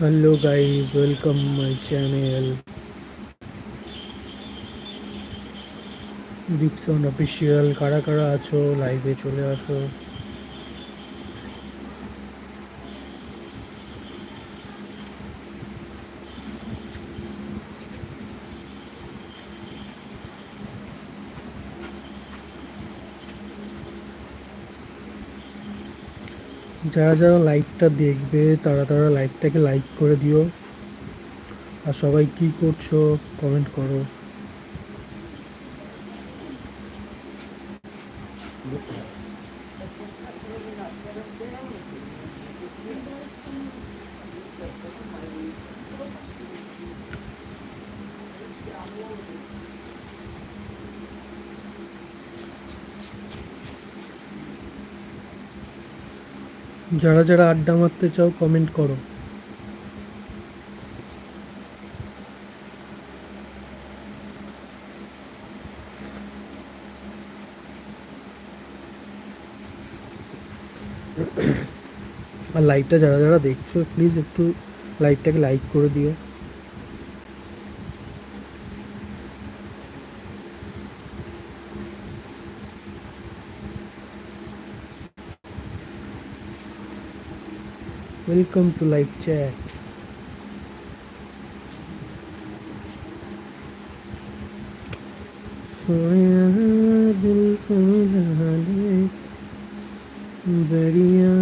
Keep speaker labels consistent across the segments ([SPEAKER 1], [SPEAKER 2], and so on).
[SPEAKER 1] Hello guys welcome my channel Big Son official কারা কারা আছো? লাইভে চলে আসো। যারা যারা লাইভটা দেখবে, তারা তারা লাইভটাকে লাইক করে দিও। আর সবাই কি করছ কমেন্ট করো। যারা যারা আড্ডা মারতে চাও কমেন্ট করো। আর লাইভটা যারা যারা দেখছ প্লিজ একটু লাইভটাকে লাইক করে দিও। ওয়েলকাম টু লাইভ চ্যাট सोया दिल से मिला ले बढ़िया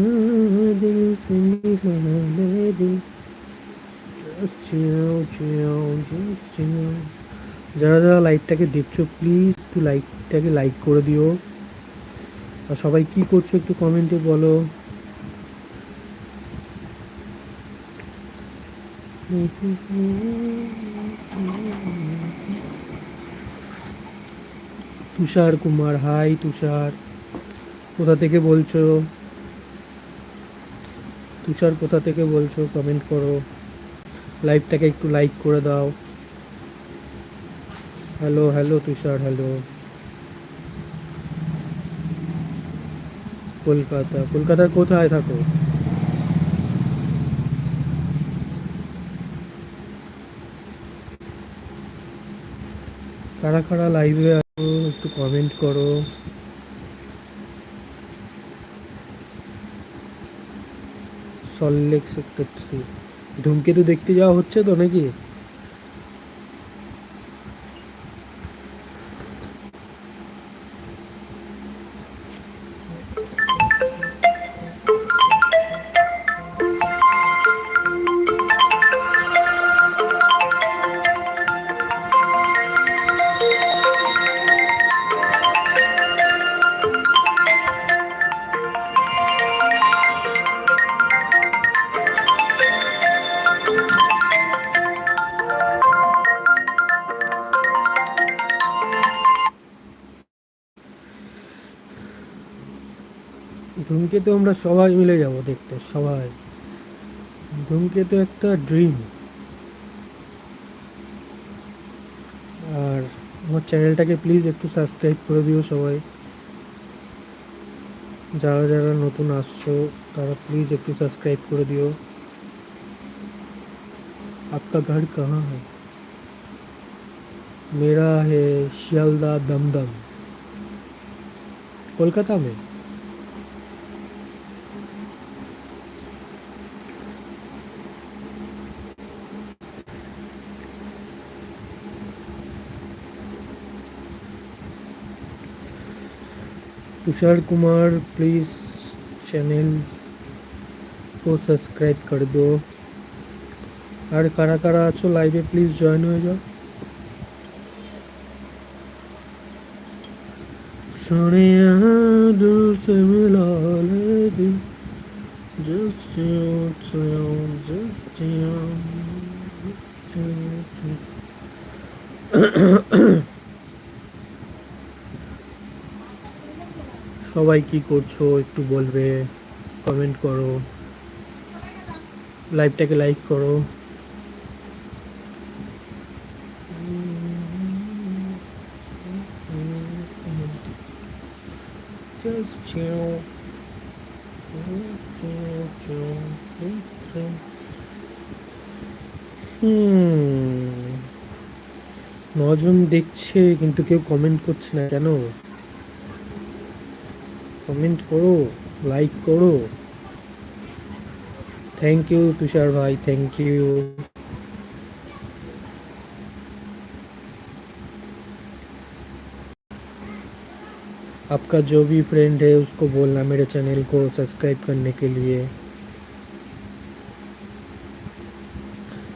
[SPEAKER 1] दिल से मिला ले दिल just chill chill just chill যারা যারা লাইভটাকে দেখছো প্লিজ একটু লাইভটাকে লাইক করে দিও আর সবাই কি করছো একটু কমেন্টে বলো তুষার কুমার, হাই তুষার। কোথা থেকে বলছো? তুষার, কোথা থেকে বলছো? কমেন্ট করো। লাইভটাকে একটু লাইক করে দাও। Hello hello Tushar hello Kolkata, কলকাতার কোথায় থাকো? কারা কারা লাইভে আসো একটু কমেন্ট করো। সল্লেক সেক্টর থ্রি ধূমকেতু দেখতে যাওয়া হচ্ছে তো নাকি? ধূমকেতু আমরা সবাই মিলে যাব দেখতে সবাই ধূমকেতু একটা ড্রিম আর আমার চ্যানেলটাকে প্লিজ একটু সাবস্ক্রাইব করে দিও সবাই যারা যারা নতুন আসছো তারা প্লিজ একটু সাবস্ক্রাইব করে দিও आपका घर कहाँ है मेरा है शियालदा दमदम कोलकाता में तुषार कुमार प्लीज़ चैनल को सब्सक्राइब कर दो আর কারা কারা আছো লাইভে প্লিজ জয়েন হয়ে যাও সোনিয়া দিল সে মিলা লে দিল just you two, just you, just you two. সবাই কি করছ একটু বলবে কমেন্ট করো লাইভটাকে লাইক করো। Just chill. হুম নজন দেখছে কিন্তু কেউ কমেন্ট করছে না। কেন? কমেন্ট করো লাইক করো থ্যাংক ইউ তুষার ভাই থ্যাংক ইউ आपका जो भी फ्रेंड है उसको बोलना मेरे चैनल को सब्सक्राइब करने के लिए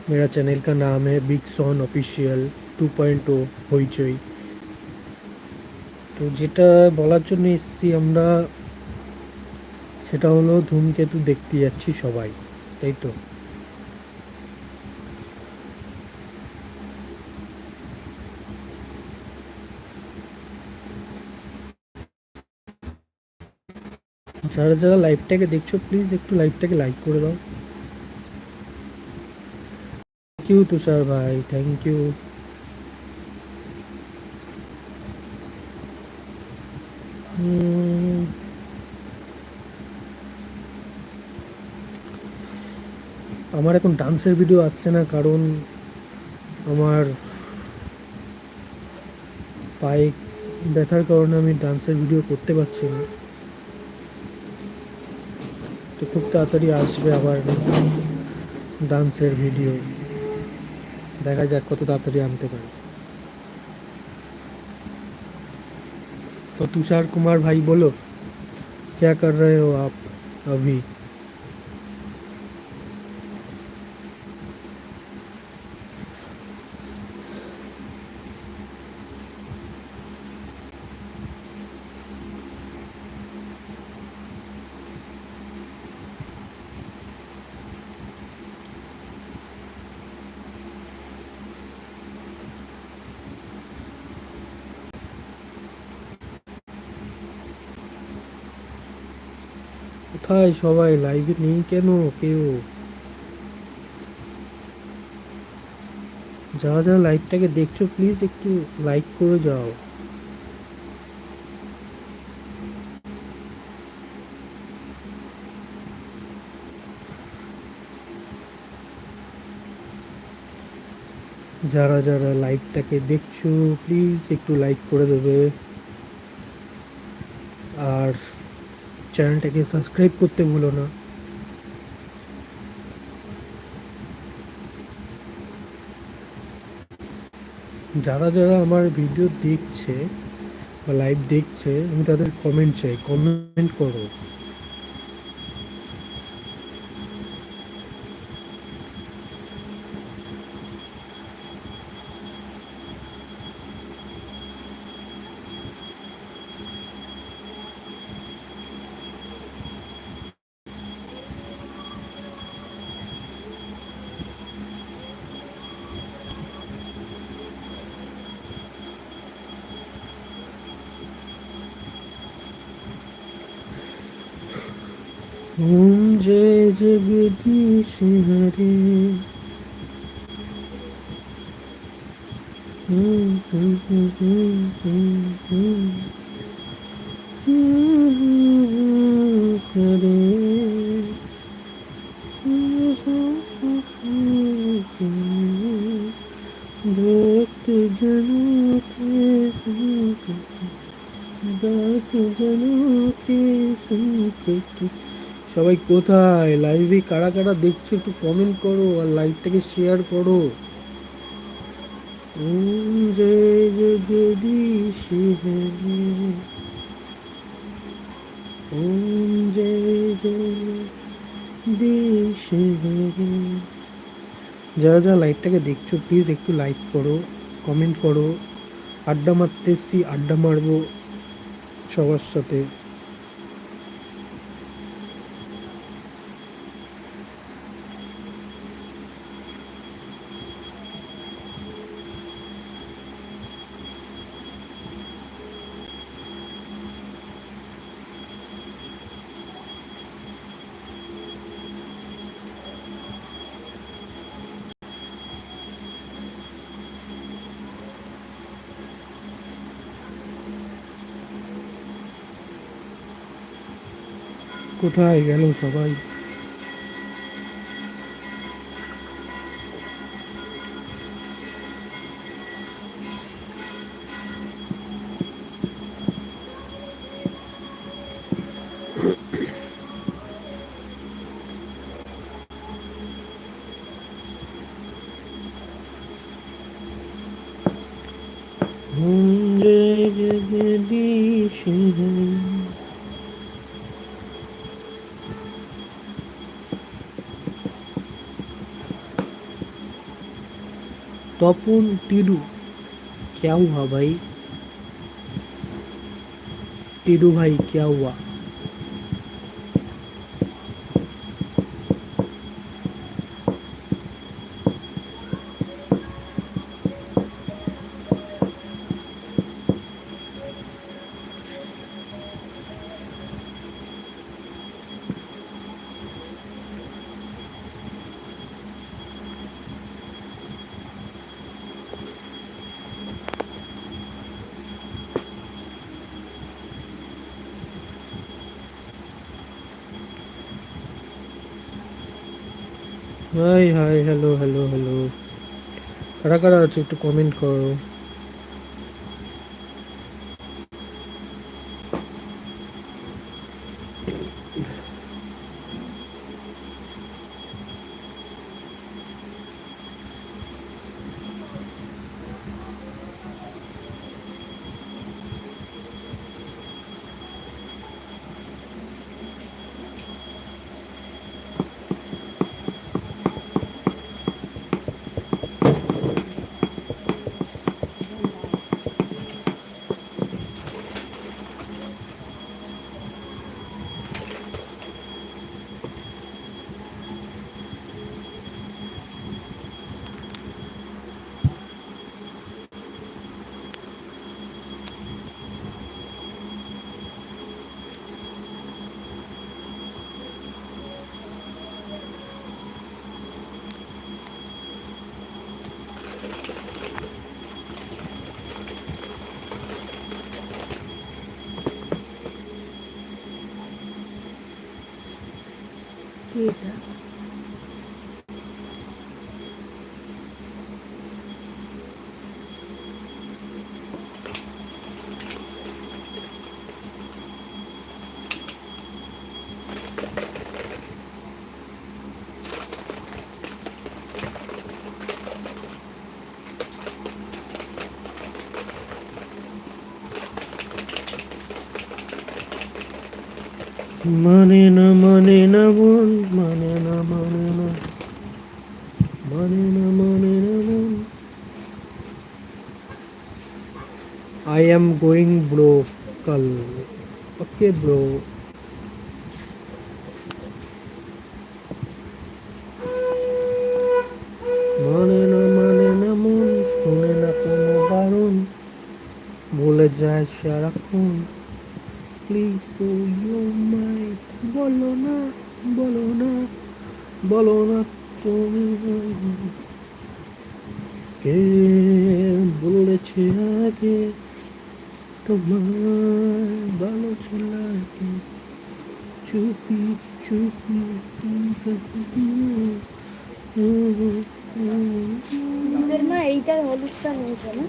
[SPEAKER 1] मेरा चैनल का नाम है बिग सॉन ऑफिशियल 2.0 হইচই তো যেটা বলার জন্য এসেছি আমরা, সেটা হলো ধূমকেতু দেখতে যাচ্ছি সবাই, তাই তো? যারা যারা লাইভটাকে দেখছ প্লিজ একটু লাইভটাকে লাইক করে দাও। থ্যাংক ইউ তুষার ভাই থ্যাংক ইউ আমার এখন ডান্সের ভিডিও আসছে না কারণ আমার পায়ে ব্যথার কারণে আমি ডান্সের ভিডিও করতে পারছি না তো খুব তাড়াতাড়ি আসবে আবার ডান্সের ভিডিও দেখা যাক কত তাড়াতাড়ি আনতে পারে तो तुषार कुमार भाई बोलो क्या कर रहे हो आप अभी কোথায় সবাই লাইভে নেই কেন কেউ? যারা যারা লাইভটাকে দেখছ প্লিজ একটু লাইক করে যাও। যারা যারা লাইভটাকে দেখছ প্লিজ একটু লাইক করে দেবে। আর চ্যানেলটাকে সাবস্ক্রাইব করতে ভুলো না। যারা যারা আমার ভিডিও দেখছে বা লাইভ দেখছে, আমি তাদের কমেন্ট চাই। কমেন্ট করো। ओम जय जगदीश हरे हम्म, हम्म, हम्म, हम्म, हम्म, हम्म। हम्म, हरे भक्त जनों के संकट দাস जनों के संकट সবাই কোথায়? লাইভে কারা কারা দেখছ একটু কমেন্ট করো আর লাইভটাকে শেয়ার করো। যারা যারা লাইভটাকে দেখছ প্লিজ একটু লাইক করো কমেন্ট করো। আড্ডা মারতে এসছি, আড্ডা মারবো সবার সাথে। কোথায় গেল সবাই? तपन टीडू क्या हुआ भाई? टीडू भाई क्या हुआ? Hi hi hello hello hello কারা কারা আছে একটু কমেন্ট করো।
[SPEAKER 2] কি এটা
[SPEAKER 1] মানে না মানে না মন মানে না মানে না। মানে না মানে না মন আই এম গোয়িং ব্রো কাল। ওকে ব্রো মানে না মানে না মন শুনে না কোনো বারণ। বলে যায় সারাক্ষণ। প্লিজ ইউ মাই বলো না বলো না বলো না তুমি কে বলেছে আগে তোমার ভালো ছিল আগে চুপি চুপি।
[SPEAKER 2] মা এইটার হলুদটা নিয়েছে না?